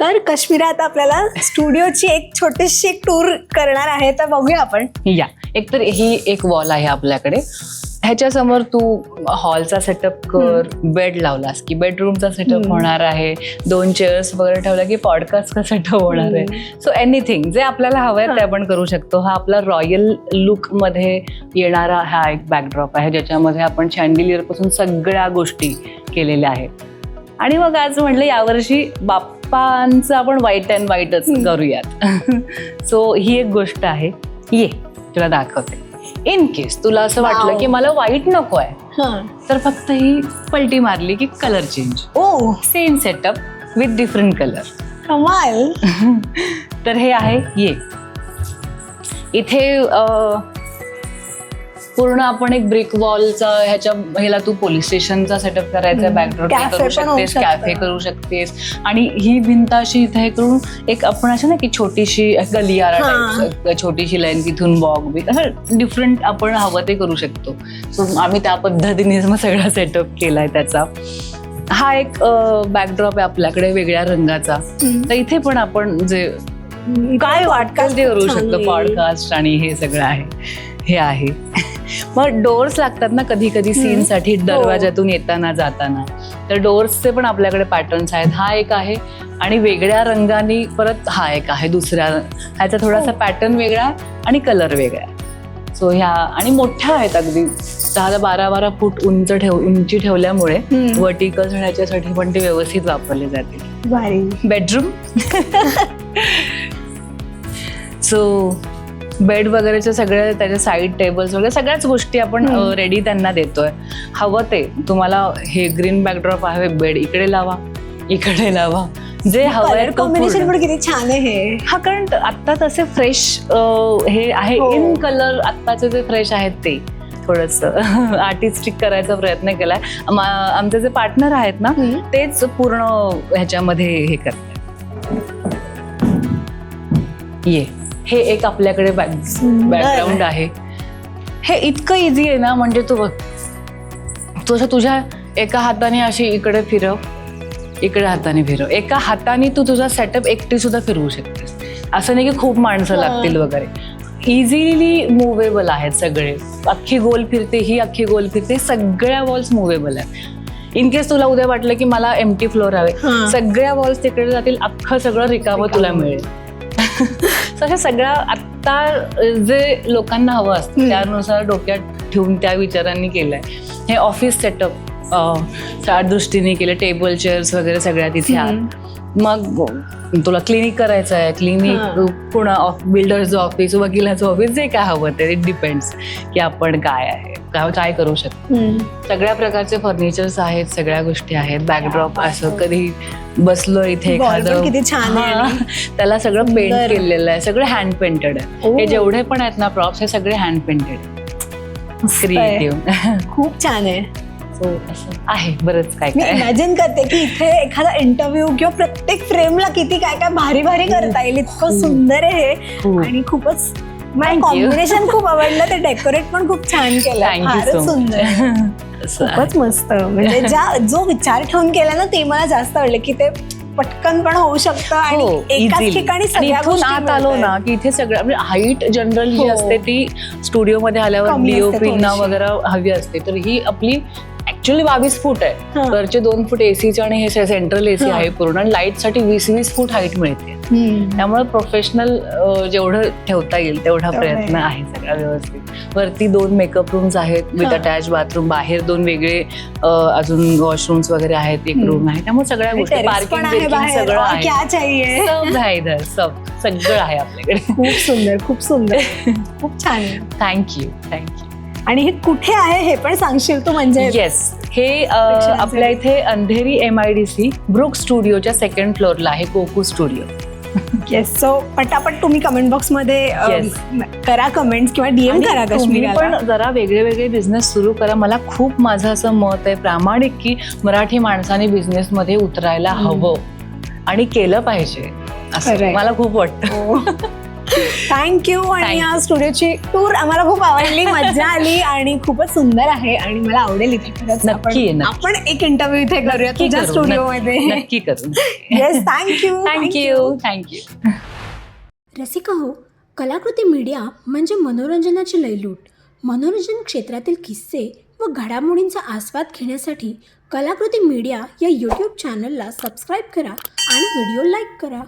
तर काश्मीरा आता आपल्याला स्टुडिओची एक छोटीशी टूर करणार आहे तर बघूया आपण. या. एकतर ही एक वॉल आहे आपल्याकडे. ह्याच्या समोर तू हॉलचा सेटअप कर बेड लावलास की बेडरूमचा सेटअप. होणार आहे दोन चेअर्स वगैरे ठेवला की पॉडकास्टचा सेटअप होणार आहे. सो एनिथिंग जे आपल्याला हवं आहे ते. आपण करू शकतो. हा आपला रॉयल लुकमध्ये येणारा हा एक बॅकड्रॉप आहे ज्याच्यामध्ये आपण शँडिलियरपासून सगळ्या गोष्टी केलेल्या आहेत. आणि मग आज म्हटलं यावर्षी बाप्पांचं आपण व्हाईट अँड व्हाईटच हम्म. करूयात. सो ही एक गोष्ट आहे. ये तुला दाखवते. इन केस तुला असं वाटलं. की मला व्हाईट नको आहे हं. तर फक्त ही पलटी मारली की colour change O. Same setup with different colour कमाल. तर हे आहे ये. इथे पूर्ण आपण एक ब्रिक वॉलचा ह्याच्या ह्याला तू पोलीस स्टेशनचा सेटअप करायचा. बॅकड्रॉप करू शकतेस शकतं. कॅफे करू शकतेस. आणि ही भिंत अशी इथे हे करून एक आपण अशा ना की छोटीशी गलियारा छोटीशी लाईन तिथून वॉक बी. असं डिफरंट आपण हवं ते करू शकतो. सो आम्ही त्या पद्धतीने मग सगळा सेटअप केलाय त्याचा. हा एक बॅकड्रॉप आहे आपल्याकडे वेगळ्या रंगाचा. तर इथे पण आपण जे काय वाटतं ते करू शकतो पॉडकास्ट आणि हे सगळं आहे. हे आहे. मग डोअर्स लागतात ना कधी कधी सीन साठी दरवाजातून येताना जाताना. तर डोअर्सचे पण आपल्याकडे पॅटर्न्स आहेत. हा एक आहे आणि वेगळ्या रंगाने परत हा एक आहे दुसऱ्या. ह्याचा थोडासा पॅटर्न वेगळा आहे आणि कलर वेगळा सो ह्या आणि मोठ्या आहेत अगदी. दहा ते बारा बारा फूट उंच ठेव उंची ठेवल्यामुळे. वर्टिकल ह्याच्यासाठी पण ते व्यवस्थित वापरले जातील. भारी बेडरूम सो बेड वगैरेचे सगळे त्याचे साईड टेबल्स वगैरे सगळ्याच गोष्टी आपण. रेडी त्यांना देतोय हवं ते तुम्हाला हे ग्रीन बॅकड्रॉप आहे बेड इकडे लावा इकडे लावा जे तो कॉम्बिनेशन. पण किती छान आहे हे हा कारण आता तसे फ्रेश हे आहे हो. इन कलर आत्ताचे जे फ्रेश आहेत ते थोडस आर्टिस्टिक करायचा प्रयत्न केलाय आम- आमचे जे पार्टनर आहेत ना हं. तेच पूर्ण ह्याच्यामध्ये हे करतात ये हे एक आपल्याकडे सुंदर. बॅकग्राऊंड आहे हे इतकं इझी आहे ना म्हणजे तू बघ तू असं तुझ्या एका हाताने अशी इकडे फिरव इकडे हाताने फिरव एका हाताने तू तुझा सेटअप एकटी सुद्धा फिरवू शकतेस असं नाही की खूप माणसं. लागतील वगैरे इझिली मुव्हेबल आहेत सगळे अख्खी गोल फिरते ही अख्खी गोल फिरते सगळ्या वॉल्स मुव्हेबल आहेत इन केस तुला उद्या वाटलं की मला एमटी फ्लोअर हवे. सगळ्या वॉल्स तिकडे जातील अख्खं सगळं रिकामं तुला. मिळेल So अशा सगळ्या आत्ता जे लोकांना हवं असतं. त्यानुसार डोक्यात ठेवून त्या विचारांनी केलंय. हे ऑफिस सेटअप त्या दृष्टीने केलं टेबल चेअर्स वगैरे सगळ्या तिथे मग तुला क्लिनिक करायचं आहे. क्लिनिक हा. पुन्हा बिल्डरचं ऑफिस वकिलाचं ऑफिस जे काय हवं ते डिपेंड्स की आपण काय आहे. काय काय करू शकतो. हं. सगळ्या प्रकारचे फर्निचर्स आहेत सगळ्या गोष्टी आहेत. बॅकड्रॉप असं कधी बसलो इथे एखादं. किती छान आहे. हा, त्याला सगळं पेंट. केलेलं आहे. सगळं हँड पेंटेड आहे. हे जेवढे पण आहेत ना प्रॉप्स हे सगळे हँड पेंटेड. क्रिएटिव्ह खूप छान आहे. आहे. बरंच काय काय. इमॅजिन करते की इथे एखादा इंटरव्ह्यू किंवा प्रत्येक फ्रेमला किती काय काय भारी भारी करता येईल. इतकं. सुंदर आहे हे. आणि खूपच मला. कॉम्बिनेशन खूप आवडलं ते डेकोरेट पण खूप छान केलं फारच सुंदर. खूपच मस्त म्हणजे ज्या जो विचार ठेवून केला ना ते मला जास्त आवडले की ते पटकन पण होऊ शकतं आणि हो एकाच. ठिकाणी आणि सगळ्या इथून गोष्टी आत आलो. ना की इथे सगळं म्हणजे हाईट जनरल जी हो. असते ती स्टुडिओमध्ये आल्यावर कमी असते डीओपीना थोडीशी. वगैरे हवी असते तर ही आपली ऍक्च्युअली बावीस फूट आहे. वरचे दोन फूट एसीचे आणि हे सेंट्रल एसी. आहे पूर्ण. आणि लाइटसाठी वीस वीस फूट हाईट मिळते. त्यामुळे प्रोफेशनल जेवढं ठेवता येईल तेवढा प्रयत्न आहे. सगळा व्यवस्थित. वरती दोन मेकअप रूम्स आहेत विथ. अटॅच बाथरूम बाहेर दोन वेगळे अजून वॉशरूम्स वगैरे आहेत एक. रूम आहे. त्यामुळे सगळ्या गोष्टी पार्किंग सगळं आहे. सब इधर सब. सगळं आहे आपल्याकडे. खूप सुंदर खूप सुंदर. खूप छान. थँक्यू थँक्यू आणि हे कुठे आहे हे पण सांगशील तू म्हणजे? येस हे. आपल्या इथे Andheri M I D C Brook स्टुडिओच्या second फ्लोअरला आहे कोकू स्टुडिओ. येस सो पटापट तुम्ही कमेंट बॉक्समध्ये. करा कमेंट्स किंवा डीएम करा काश्मीर पण जरा वेगळे वेगळे बिझनेस सुरू करा. मला खूप माझं असं मत आहे प्रामाणिक की मराठी माणसाने बिझनेस मध्ये उतरायला. हवं आणि केलं पाहिजे. असं. मला खूप वाटतं. थँक्यू आणि Thank या. स्टुडिओची टूर आम्हाला खूप आवडली मजा आली आणि खूपच सुंदर आहे आणि मला आवडेल इथे खरंच. नक्की आपण नक्की. आपण एक इंटरव्ह्यू इथे करूया नक्की तुझ्या करू, स्टुडिओ नक्की- मध्ये नक्की करू. Yes thank you thank you thank you Rasika हो कलाकृती मीडिया म्हणजे मनोरंजनाची लयलूट. मनोरंजन क्षेत्रातील किस्से व घडामोडींचा आस्वाद घेण्यासाठी कलाकृती मीडिया या यूट्यूब चॅनलला सबस्क्राईब करा आणि व्हिडिओ लाईक करा.